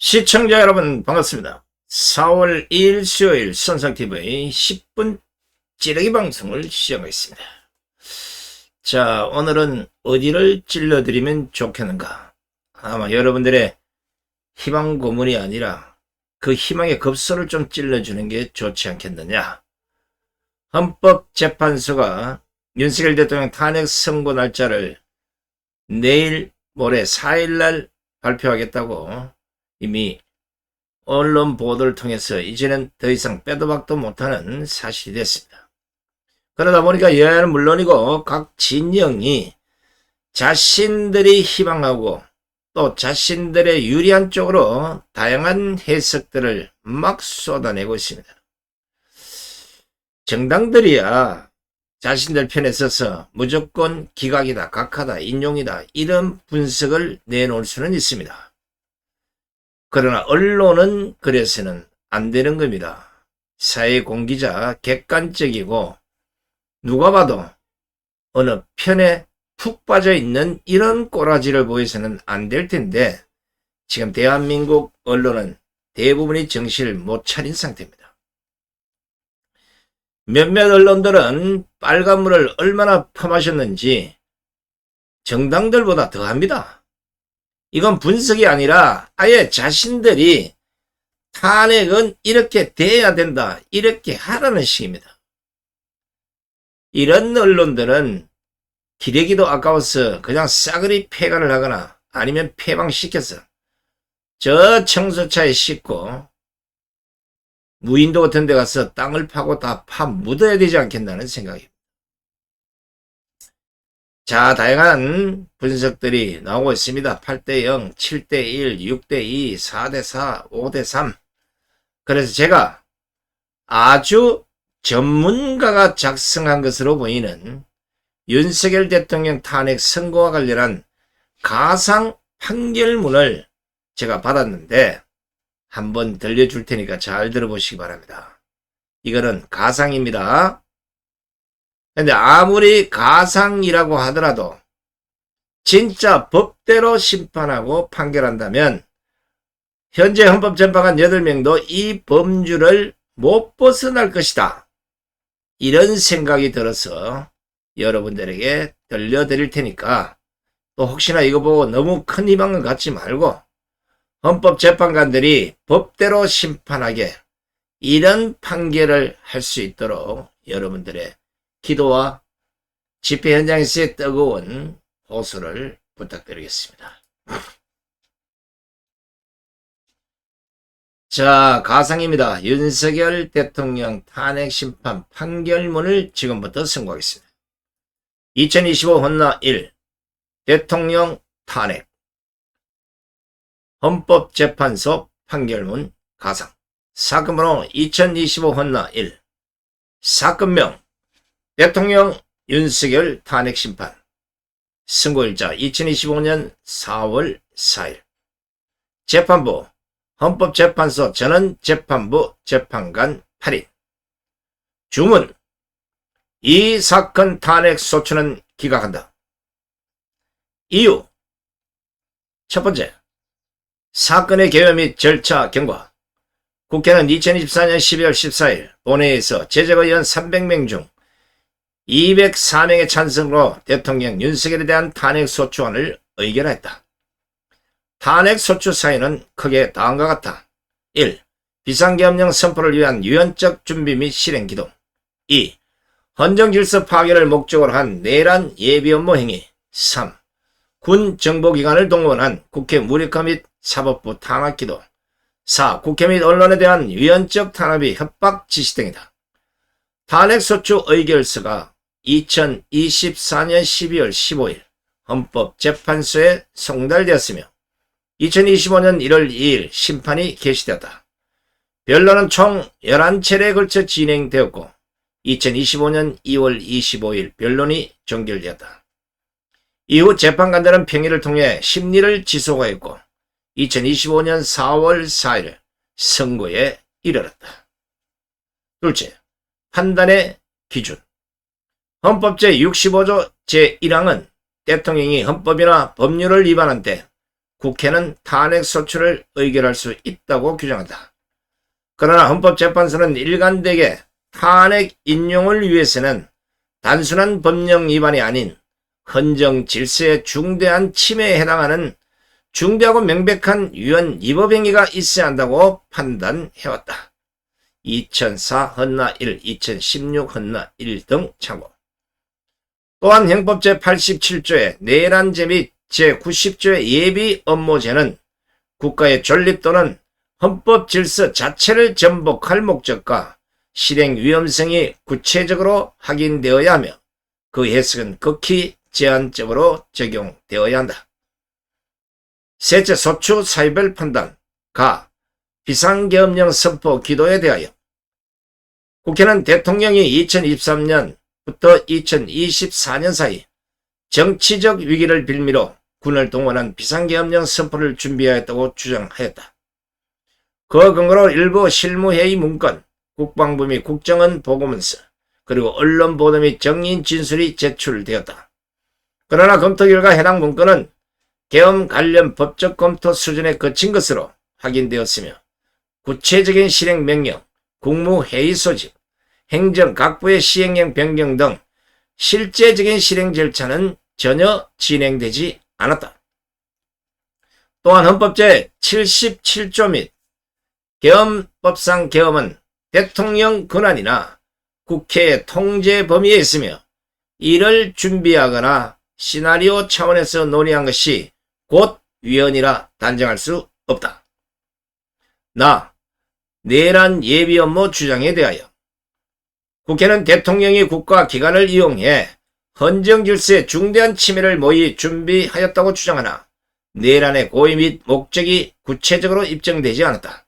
시청자 여러분 반갑습니다. 4월 2일 수요일 선상TV 10분 찌르기 방송을 시작하겠습니다. 자 오늘은 어디를 찔러드리면 좋겠는가 아마 여러분들의 희망 고문이 아니라 그 희망의 급소를 좀 찔러주는 게 좋지 않겠느냐 헌법재판소가 윤석열 대통령 탄핵 선고 날짜를 내일 모레 4일날 발표하겠다고 이미 언론 보도를 통해서 이제는 더 이상 빼도 박도 못하는 사실이 됐습니다. 그러다 보니까 여야는 물론이고 각 진영이 자신들이 희망하고 또 자신들의 유리한 쪽으로 다양한 해석들을 막 쏟아내고 있습니다. 정당들이야 자신들 편에 서서 무조건 기각이다, 각하다, 인용이다 이런 분석을 내놓을 수는 있습니다. 그러나 언론은 그래서는 안 되는 겁니다. 사회 공기자 객관적이고 누가 봐도 어느 편에 푹 빠져 있는 이런 꼬라지를 보여서는 안 될 텐데 지금 대한민국 언론은 대부분이 정신을 못 차린 상태입니다. 몇몇 언론들은 빨간물을 얼마나 퍼마셨는지 정당들보다 더합니다. 이건 분석이 아니라 아예 자신들이 탄핵은 이렇게 돼야 된다. 이렇게 하라는 식입니다. 이런 언론들은 기레기도 아까워서 그냥 싸그리 폐간을 하거나 아니면 폐방시켜서 저 청소차에 싣고 무인도 같은 데 가서 땅을 파고 다 파 묻어야 되지 않겠나는 생각입니다. 자, 다양한 분석들이 나오고 있습니다. 8대0, 7대1, 6대2, 4대4, 5대3. 그래서 제가 아주 전문가가 작성한 것으로 보이는 윤석열 대통령 탄핵 선고와 관련한 가상 판결문을 제가 받았는데 한번 들려줄 테니까 잘 들어보시기 바랍니다. 이거는 가상입니다. 근데 아무리 가상이라고 하더라도 진짜 법대로 심판하고 판결한다면 현재 헌법 재판관 8명도 이 범주를 못 벗어날 것이다. 이런 생각이 들어서 여러분들에게 들려드릴 테니까 또 혹시나 이거 보고 너무 큰 희망을 갖지 말고 헌법 재판관들이 법대로 심판하게 이런 판결을 할 수 있도록 여러분들의 기도와 집회 현장에서의 뜨거운 호소를 부탁드리겠습니다. 자, 가상입니다. 윤석열 대통령 탄핵 심판 판결문을 지금부터 선고하겠습니다. 2025 헌나 1 대통령 탄핵 헌법재판소 판결문 가상 사건번호 2025 헌나 1 사건명 대통령 윤석열 탄핵 심판. 선고일자 2025년 4월 4일. 재판부 헌법재판소 전원 재판부 재판관 8인. 주문 이 사건 탄핵 소추는 기각한다. 이유. 첫 번째 사건의 개요 및 절차 경과. 국회는 2024년 12월 14일 본회의에서 제적의원 300명 중 204명의 찬성으로 대통령 윤석열에 대한 탄핵소추안을 의결했다. 탄핵소추 사유는 크게 다음과 같다. 1. 비상계엄령 선포를 위한 유연적 준비 및 실행 기동 2. 헌정질서 파괴를 목적으로 한 내란 예비 업무 행위 3. 군 정보기관을 동원한 국회 무력화 및 사법부 탄압 기도 4. 국회 및 언론에 대한 위헌적 탄압이 협박 지시 등이다. 탄핵소추 의결서가 2024년 12월 15일 헌법재판소에 송달되었으며 2025년 1월 2일 심판이 개시되었다. 변론은 총 11차례에 걸쳐 진행되었고 2025년 2월 25일 변론이 종결되었다. 이후 재판관들은 평의를 통해 심리를 지속하였고 2025년 4월 4일 선고에 이르렀다. 둘째, 판단의 기준. 헌법 제65조 제1항은 대통령이 헌법이나 법률을 위반한 때 국회는 탄핵 소추를 의결할 수 있다고 규정한다. 그러나 헌법재판소는 일관되게 탄핵 인용을 위해서는 단순한 법령 위반이 아닌 헌정 질서의 중대한 침해에 해당하는 중대하고 명백한 위헌 위법 행위가 있어야 한다고 판단해왔다. 2004 헌나 1, 2016 헌나 1 등 참고. 또한 형법 제87조의 내란죄 및 제90조의 예비 업무죄는 국가의 존립 또는 헌법 질서 자체를 전복할 목적과 실행 위험성이 구체적으로 확인되어야 하며 그 해석은 극히 제한적으로 적용되어야 한다. 셋째, 소추 사유별 판단, 가, 비상계엄령 선포 기도에 대하여 국회는 대통령이 2023년 부터 2024년 사이 정치적 위기를 빌미로 군을 동원한 비상계엄령 선포를 준비하였다고 주장하였다. 그 근거로 일부 실무회의 문건, 국방부 및 국정원 보고문서, 그리고 언론 보도 및 정인 진술이 제출되었다. 그러나 검토 결과 해당 문건은 계엄 관련 법적 검토 수준에 거친 것으로 확인되었으며 구체적인 실행 명령, 국무회의 소집, 행정 각부의 시행령 변경 등 실제적인 실행 절차는 전혀 진행되지 않았다. 또한 헌법제 77조 및 계엄법상 계엄은 대통령 권한이나 국회의 통제 범위에 있으며 이를 준비하거나 시나리오 차원에서 논의한 것이 곧 위헌이라 단정할 수 없다. 나 내란 예비 업무 주장에 대하여 국회는 대통령이 국가 기관을 이용해 헌정 질서에 중대한 침해를 모의 준비하였다고 주장하나 내란의 고의 및 목적이 구체적으로 입증되지 않았다.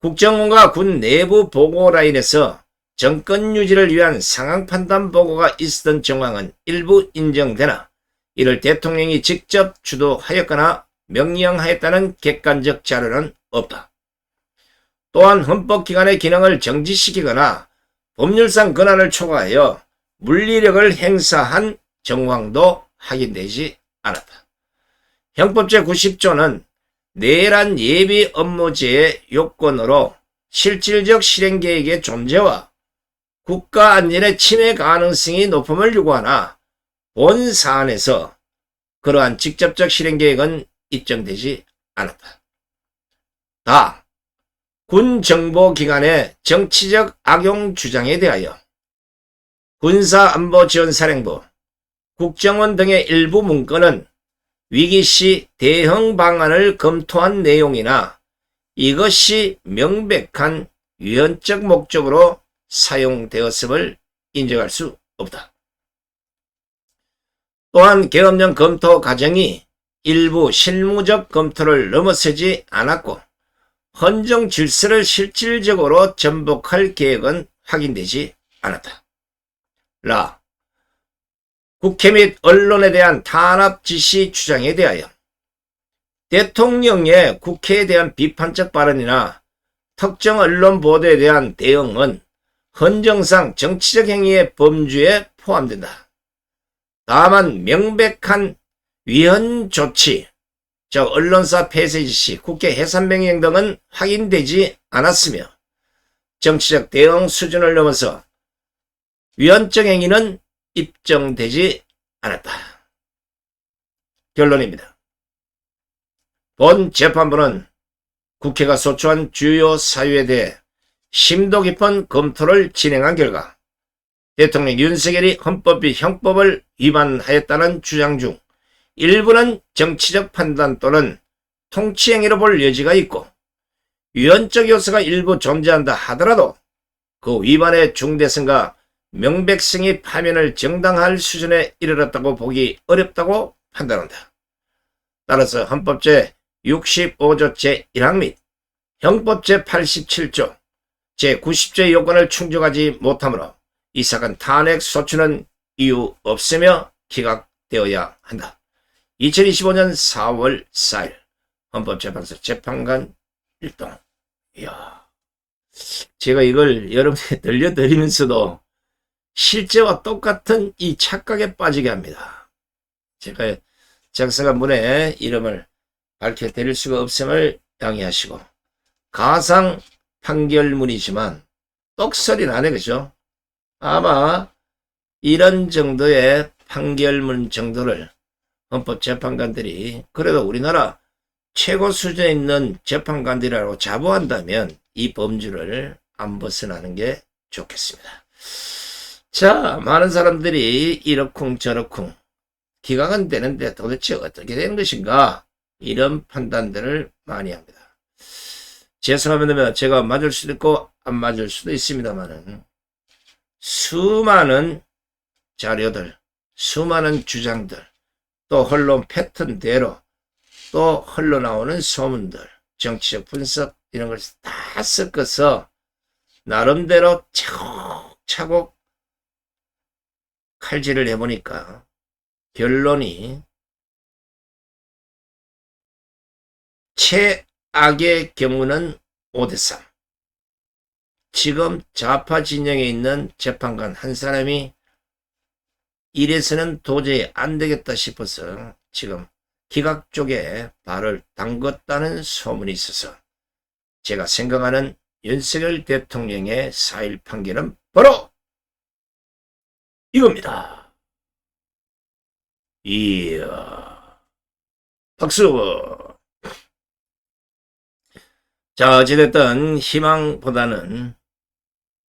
국정원과 군 내부 보고 라인에서 정권 유지를 위한 상황 판단 보고가 있었던 정황은 일부 인정되나 이를 대통령이 직접 주도하였거나 명령하였다는 객관적 자료는 없다. 또한 헌법기관의 기능을 정지시키거나 법률상 권한을 초과하여 물리력을 행사한 정황도 확인되지 않았다. 형법제 90조는 내란 예비 업무제의 요건으로 실질적 실행 계획의 존재와 국가 안전의 침해 가능성이 높음을 요구하나 본 사안에서 그러한 직접적 실행 계획은 입증되지 않았다. 다. 군 정보기관의 정치적 악용 주장에 대하여 군사안보지원사령부, 국정원 등의 일부 문건은 위기 시 대응 방안을 검토한 내용이나 이것이 명백한 위헌적 목적으로 사용되었음을 인정할 수 없다. 또한 계엄령 검토 과정이 일부 실무적 검토를 넘어서지 않았고 헌정 질서를 실질적으로 전복할 계획은 확인되지 않았다. 라. 국회 및 언론에 대한 탄압 지시 주장에 대하여 대통령의 국회에 대한 비판적 발언이나 특정 언론 보도에 대한 대응은 헌정상 정치적 행위의 범주에 포함된다. 다만 명백한 위헌 조치, 즉 언론사 폐쇄 지시, 국회 해산 명령 등은 확인되지 않았으며 정치적 대응 수준을 넘어서 위헌적 행위는 입증되지 않았다. 결론입니다. 본 재판부는 국회가 소추한 주요 사유에 대해 심도 깊은 검토를 진행한 결과 대통령 윤석열이 헌법 및 형법을 위반하였다는 주장 중 일부는 정치적 판단 또는 통치행위로 볼 여지가 있고 위헌적 요소가 일부 존재한다 하더라도 그 위반의 중대성과 명백성이 파면을 정당할 수준에 이르렀다고 보기 어렵다고 판단한다. 따라서 헌법제 65조 제1항 및 형법 제87조 제90조의 요건을 충족하지 못하므로 이 사건 탄핵 소추는 이유 없으며 기각되어야 한다. 2025년 4월 4일 헌법재판소 재판관 1동 이야 제가 이걸 여러분께 들려드리면서도 실제와 똑같은 이 착각에 빠지게 합니다. 제가 작성한 분의 이름을 밝혀드릴 수가 없음을 양해하시고 가상 판결문이지만 똑소리 나네 그죠? 아마 이런 정도의 판결문 정도를 헌법재판관들이 그래도 우리나라 최고 수준에 있는 재판관들이라고 자부한다면 이 범주를 안 벗어나는 게 좋겠습니다. 자, 많은 사람들이 이러쿵 저러쿵 기각은 되는데 도대체 어떻게 되는 것인가 이런 판단들을 많이 합니다. 죄송합니다. 제가 맞을 수도 있고 안 맞을 수도 있습니다만은 수많은 자료들, 수많은 주장들, 또 언론 패턴대로 또 흘러나오는 소문들, 정치적 분석 이런 걸 다 섞어서 나름대로 차곡차곡 칼질을 해보니까 결론이 최악의 경우는 5대3. 지금 좌파 진영에 있는 재판관 한 사람이 이래서는 도저히 안 되겠다 싶어서 지금 기각 쪽에 발을 담궜다는 소문이 있어서 제가 생각하는 윤석열 대통령의 4일 판결은 바로 이겁니다. 이야. 박수! 자, 어찌됐든 희망보다는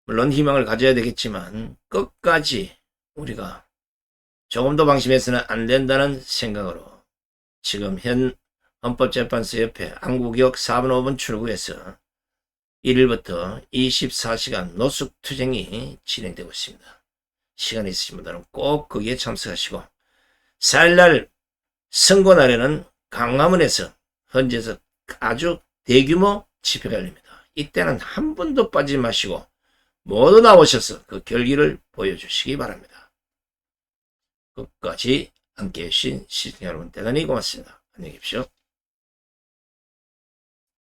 물론 희망을 가져야 되겠지만 끝까지 우리가 조금 더 방심해서는 안 된다는 생각으로 지금 현 헌법재판소 옆에 안국역 4분 5분 출구에서 1일부터 24시간 노숙 투쟁이 진행되고 있습니다. 시간 있으신 분들은 꼭 거기에 참석하시고 4일날 선거 날에는 강화문에서 현지에서 아주 대규모 집회가 열립니다. 이때는 한 분도 빠지지 마시고 모두 나오셔서 그 결기를 보여주시기 바랍니다. 끝까지 함께 해 주신 시청자 여러분 대단히 고맙습니다. 안녕히 계십시오.